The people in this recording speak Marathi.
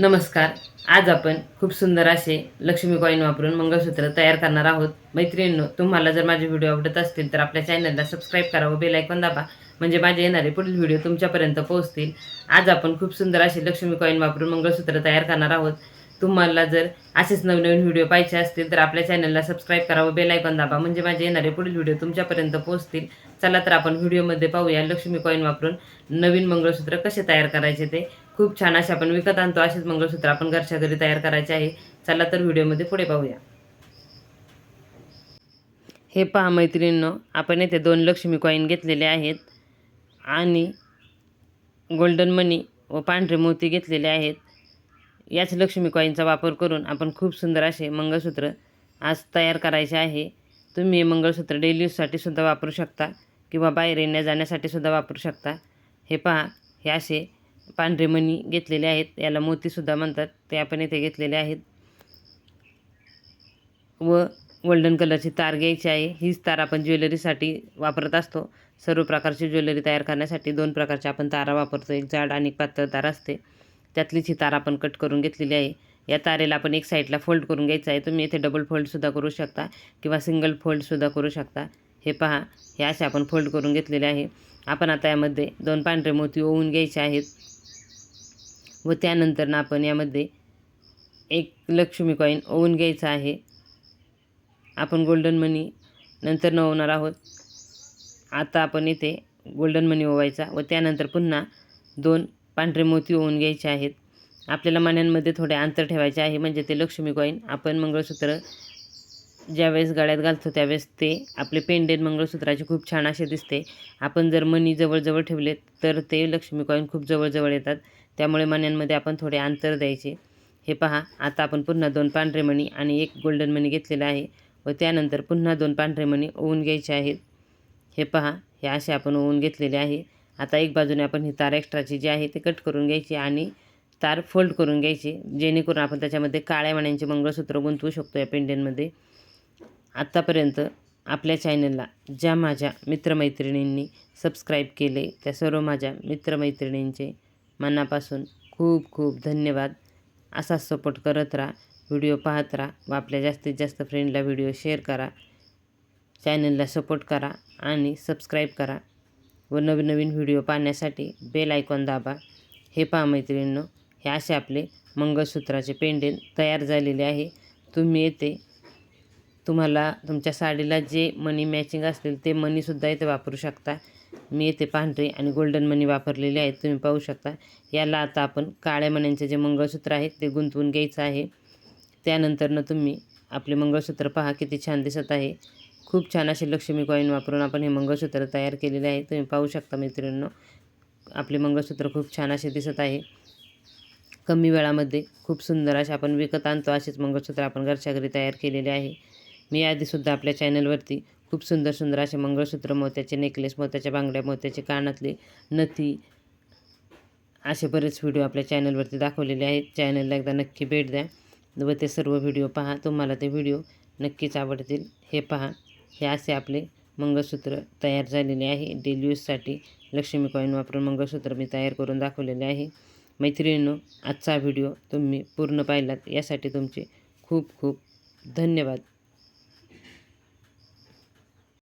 नमस्कार. आज आपण खूप सुंदर असे लक्ष्मी कॉईन वापरून मंगळसूत्र तयार करणार आहोत. मैत्रिणींनो तुम्हाला जर माझे व्हिडिओ आवडत असतील तर आपल्या चॅनलला सबस्क्राईब करा व बेल दाबा. म्हणजे माझे येणारे पुढील व्हिडिओ तुमच्यापर्यंत पोहोचतील. आज आपण खूप सुंदर असे लक्ष्मी कॉईन वापरून मंगळसूत्र तयार करणार आहोत. तुम्हाला जर असेच नवनवीन व्हिडिओ पाहिजे असतील तर आपल्या चॅनलला सबस्क्राईब करा व बेल दाबा. म्हणजे माझे येणारे पुढील व्हिडिओ तुमच्यापर्यंत पोहोचतील. चला तर आपण व्हिडिओमध्ये पाहूया लक्ष्मी कॉईन वापरून नवीन मंगळसूत्र कसे तयार करायचे ते. खूप छान असे आपण विकत आणतो असेच मंगळसूत्र आपण घरच्या घरी तयार करायचे आहे. चला तर व्हिडिओमध्ये पुढे पाहूया. हे पहा मैत्रिणींनो आपण येथे दोन लक्ष्मी कॉईन घेतलेले आहेत आणि गोल्डन मनी व पांढरे मोती घेतलेले आहेत. याच लक्ष्मी कॉईनचा वापर करून आपण खूप सुंदर असे मंगळसूत्र आज तयार करायचे आहे. तुम्ही हे मंगळसूत्र डेली यूजसाठी सुद्धा वापरू शकता किंवा बाहेर येण्या जाण्यासाठी सुद्धा वापरू शकता. हे पहा हे असे पांढरे मणी घेतलेले आहेत. याला मोतीसुद्धा म्हणतात. ते आपण येथे घेतलेले आहेत. व गोल्डन कलरची तार घ्यायची आहे. हीच तार आपण ज्वेलरीसाठी वापरत असतो. सर्व प्रकारची ज्वेलरी तयार करण्यासाठी दोन प्रकारच्या आपण तारा वापरतो. एक जाड आणि पातळ तार असते. त्यातलीच ही तार आपण कट करून घेतलेली आहे. या तारेला आपण एक साईडला फोल्ड करून घ्यायचं आहे. तुम्ही इथे डबल फोल्डसुद्धा करू शकता किंवा सिंगल फोल्डसुद्धा करू शकता. हे पहा. हे असे आपण फोल्ड करून घेतलेले आहे. आपण आता यामध्ये दोन पांढरे मोती ओवून घ्यायचे आहेत. व त्यानंतर आपण यामध्ये एक लक्ष्मी कॉईन ओवून घ्यायचा आहे. आपण गोल्डन मनी नंतर न ओवणार आहोत. आता आपण इथे गोल्डन मनी ओवायचा व त्यानंतर पुन्हा दोन पांढरे मोती ओवून घ्यायचे आहेत. आपल्याला मण्यांमध्ये थोडे अंतर ठेवायचे आहे म्हणजे ते लक्ष्मी कॉईन आपण मंगळसूत्र ज्यावेळेस गळ्यात घालतो त्यावेळेस ते आपले पेंडेन मंगळसूत्राचे खूप छान असे दिसते. आपण जर मणी जवळजवळ ठेवले तर ते लक्ष्मी कॉईन खूप जवळजवळ येतात. त्यामुळे मण्यांमध्ये आपण थोडे अंतर द्यायचे. हे पहा आता आपण पुन्हा दोन पांढरे मणी आणि एक गोल्डन मणी घेतलेला आहे व त्यानंतर पुन्हा दोन पांढरे मणी ओवून घ्यायचे आहेत. हे पहा हे असे आपण ओवून घेतलेले आहे. आता एक बाजूने आपण ही तार एक्स्ट्राची जी आहे ती कट करून घ्यायची आणि तार फोल्ड करून घ्यायची जेणेकरून आपण त्याच्यामध्ये काळ्या मण्यांचे मंगळसूत्र गुंतवू शकतो या पेंडेंटमध्ये आत्तापर्यंत आपल्या चॅनलला ज्या माझ्या मित्रमैत्रिणींनी सबस्क्राईब केले त्या सर्व माझ्या मित्रमैत्रिणींचे मनापासून खूप खूप धन्यवाद. असा सपोर्ट करत राहा व्हिडिओ पाहत राहा व आपल्या जास्तीत जास्त फ्रेंडला व्हिडिओ शेअर करा. चॅनलला सपोर्ट करा आणि सबस्क्राईब करा व नवीन नवीन व्हिडिओ पाहण्यासाठी बेल आयकॉन दाबा. हे पहा मैत्रिणींनो हे असे आपले मंगळसूत्राचे पेंडेल तयार झालेले आहे. तुम्ही येते तुम्हाला तुमच्या साडीला जे मनी मॅचिंग असतील ते मनीसुद्धा इथे वापरू शकता. मी येथे पांढरे आणि गोल्डन मनी वापरलेले आहेत तुम्ही पाहू शकता. याला आता आपण काळ्या मण्यांचे जे मंगळसूत्र आहे ते गुंतवून घ्यायचं आहे. त्यानंतरनं तुम्ही आपले मंगळसूत्र पहा किती छान दिसत आहे. खूप छान असे लक्ष्मी कॉईन वापरून आपण हे मंगळसूत्र तयार केलेले आहे. तुम्ही पाहू शकता मैत्रिणींनो आपले मंगळसूत्र खूप छान असे दिसत आहे. कमी वेळामध्ये खूप सुंदर असे आपण विकत आणतो असेच मंगळसूत्र आपण घरच्या घरी तयार केलेले आहे. मी आधीसुद्धा आपल्या चॅनलवरती खूप सुंदर सुंदर असे मंगळसूत्र मोत्याचे नेकलेस मोत्याच्या बांगड्या मोत्याचे कानातले नथी असे बरेच व्हिडिओ आपल्या चॅनलवरती दाखवलेले आहेत. चॅनलला एकदा नक्की भेट द्या व ते सर्व व्हिडिओ पहा. तुम्हाला ते व्हिडिओ नक्कीच आवडतील. हे पहा. हे असे आपले मंगळसूत्र तयार झालेले आहे. डेली यूजसाठी लक्ष्मी कॉईन वापरून मंगळसूत्र मी तयार करून दाखवलेले आहे. मैत्रिणींनो आजचा व्हिडिओ तुम्ही पूर्ण पाहिलात. यासाठी तुमचे खूप खूप धन्यवाद.